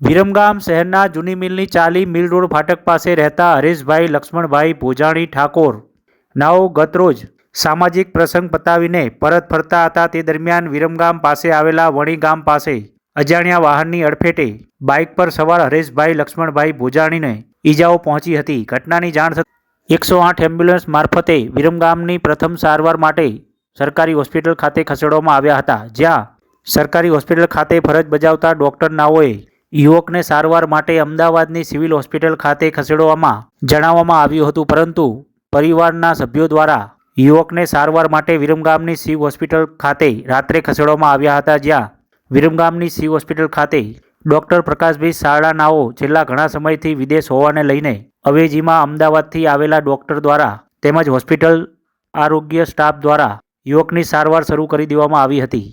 વિરમગામ શહેરના જૂની મિલની ચાલી મિલ રોડ ફાટક પાસે રહેતા હરેશભાઈ લક્ષ્મણભાઈ ભોજાણી ઠાકોર, નાઓ ગતરોજ સામાજિક પ્રસંગ પતાવીને પરત ફરતા હતા તે દરમિયાન વિરમગામ પાસે આવેલા વણી ગામ પાસે અજાણ્યા વાહનની અડફેટે બાઇક પર સવાર હરેશભાઈ લક્ષ્મણભાઈ ભોજાણીને ઈજાઓ પહોંચી હતી. ઘટનાની જાણ થતાં એકસો આઠ એમ્બ્યુલન્સ મારફતે વિરમગામની પ્રથમ સારવાર માટે સરકારી હોસ્પિટલ ખાતે ખસેડવામાં આવ્યા હતા. જ્યાં સરકારી હોસ્પિટલ ખાતે ફરજ બજાવતા ડોક્ટર નાઓએ યુવકને સારવાર માટે અમદાવાદની સિવિલ હોસ્પિટલ ખાતે ખસેડવામાં જણાવવામાં આવ્યું હતું, પરંતુ પરિવારના સભ્યો દ્વારા યુવકને સારવાર માટે વિરમગામની શિવ હોસ્પિટલ ખાતે રાત્રે ખસેડવામાં આવ્યા હતા, જ્યાં વિરમગામની શિવ હોસ્પિટલ ખાતે ડૉક્ટર પ્રકાશભાઈ સારડાનાઓ છેલ્લા ઘણા સમયથી વિદેશ હોવાને લઈને અવેજીમાં અમદાવાદથી આવેલા ડૉક્ટર દ્વારા તેમજ હોસ્પિટલ આરોગ્ય સ્ટાફ દ્વારા યુવકની સારવાર શરૂ કરી દેવામાં આવી હતી.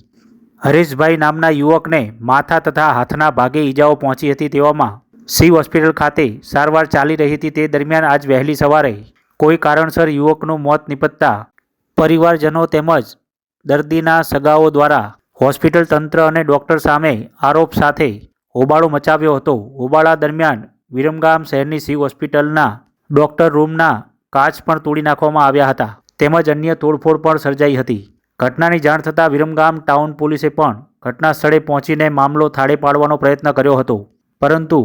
હરેશભાઈ નામના યુવકને માથા તથા હાથના ભાગે ઈજાઓ પહોંચી હતી તેવામાં શિવ હોસ્પિટલ ખાતે સારવાર ચાલી રહી હતી તે દરમિયાન આજ વહેલી સવારે કોઈ કારણસર યુવકનું મોત નિપજતા પરિવારજનો તેમજ દર્દીના સગાઓ દ્વારા હોસ્પિટલ તંત્ર અને ડોક્ટર સામે આરોપ સાથે હોબાળો મચાવ્યો હતો. હોબાળા દરમિયાન વિરમગામ શહેરની શિવ હોસ્પિટલના ડોક્ટર રૂમના કાચ પણ તોડી નાખવામાં આવ્યા હતા તેમજ અન્ય તોડફોડ પણ સર્જાઈ હતી. ઘટનાની જાણ થતાં વિરમગામ ટાઉન પોલીસે પણ ઘટના સ્થળે પહોંચીને મામલો થાળે પાડવાનો પ્રયત્ન કર્યો હતો. પરંતુ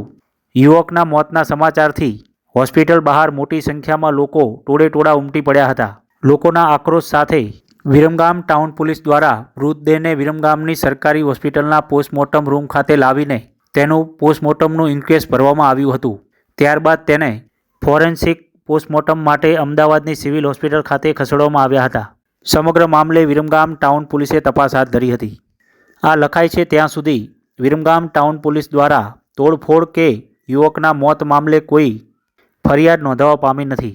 યુવકના મોતના સમાચારથી હોસ્પિટલ બહાર મોટી સંખ્યામાં લોકો ટોળેટોળા ઉમટી પડ્યા હતા. લોકોના આક્રોશ સાથે વિરમગામ ટાઉન પોલીસ દ્વારા મૃતદેહને વિરમગામની સરકારી હોસ્પિટલના પોસ્ટમોર્ટમ રૂમ ખાતે લાવીને તેનું પોસ્ટમોર્ટમનું ઇન્ક્વેસ્ટ ભરવામાં આવ્યું હતું. ત્યારબાદ તેને ફોરેન્સિક પોસ્ટમોર્ટમ માટે અમદાવાદની સિવિલ હોસ્પિટલ ખાતે ખસેડવામાં આવ્યા હતા. સમગ્ર મામલે વિરમગામ ટાઉન પોલીસે તપાસ હાથ ધરી હતી. આ લખાય છે ત્યાં સુધી વિરમગામ ટાઉન પોલીસ દ્વારા તોડફોડ કે યુવકના મોત મામલે કોઈ ફરિયાદ નોંધાવા પામી નથી.